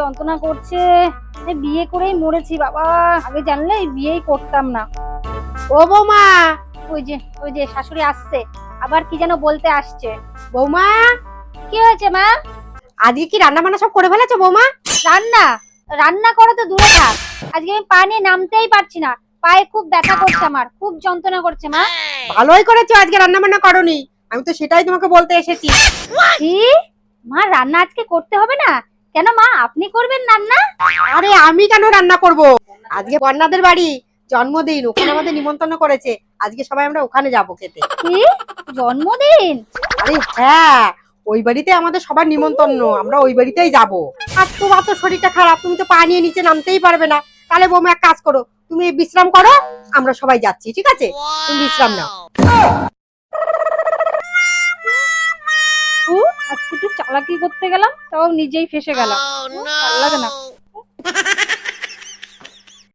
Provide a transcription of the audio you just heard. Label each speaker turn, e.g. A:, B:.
A: যন্ত্রণা করছে। বিয়ে করেই মরেছি বাবা। আগে জানলে বিয়েই করতাম না।
B: ও বৌমা
A: ওই যে ওই যে শাশুড়ি আসছে। আবার কি যেন বলতে আসছে।
B: বৌমা
A: কি হয়েছে মা?
B: আজকে কি রান্না বান্না সব করে ফেলেছো বৌমা?
A: রান্না? রান্না করা তো দূরে থাক আজকে আমি পা নিয়ে নামতেই পারছি না। পায়ে খুব ব্যথা করছে আমার। খুব যন্ত্রণা করছে মা।
B: ভালোই করেছ আজকে রান্না বান্না করনি। আমি তো সেটাই তোমাকে বলতে এসেছি।
A: কি? মা রান্না আজকে করতে হবে না? কেন মা? আপনি করবেন রান্না?
B: আরে আমি কেন রান্না করব? আজকে বন্যাদের বাড়ি জন্মদিন ওখানে আমাদের নিমন্ত্রণ করেছে। আজকে সবাই আমরা ওখানে যাব খেতে।
A: কি? জন্মদিন?
B: আরে হ্যাঁ ওই বাড়িতে আমাদের সবার নিমন্ত্রণ আমরা ওই বাড়িতেই যাব। আর তোমার তো শরীরটা খারাপ তুমি তো পা নিয়ে নিচে নামতেই পারবে না। তাহলে বৌমা এক কাজ করো তুমি বিশ্রাম করো আমরা সবাই যাচ্ছি ঠিক আছে? তুমি বিশ্রাম নাও।
A: আজকে একটু চালাকি করতে গেলাম তাও নিজেই ফেসে গেলাম। উহ, ভালো লাগে না।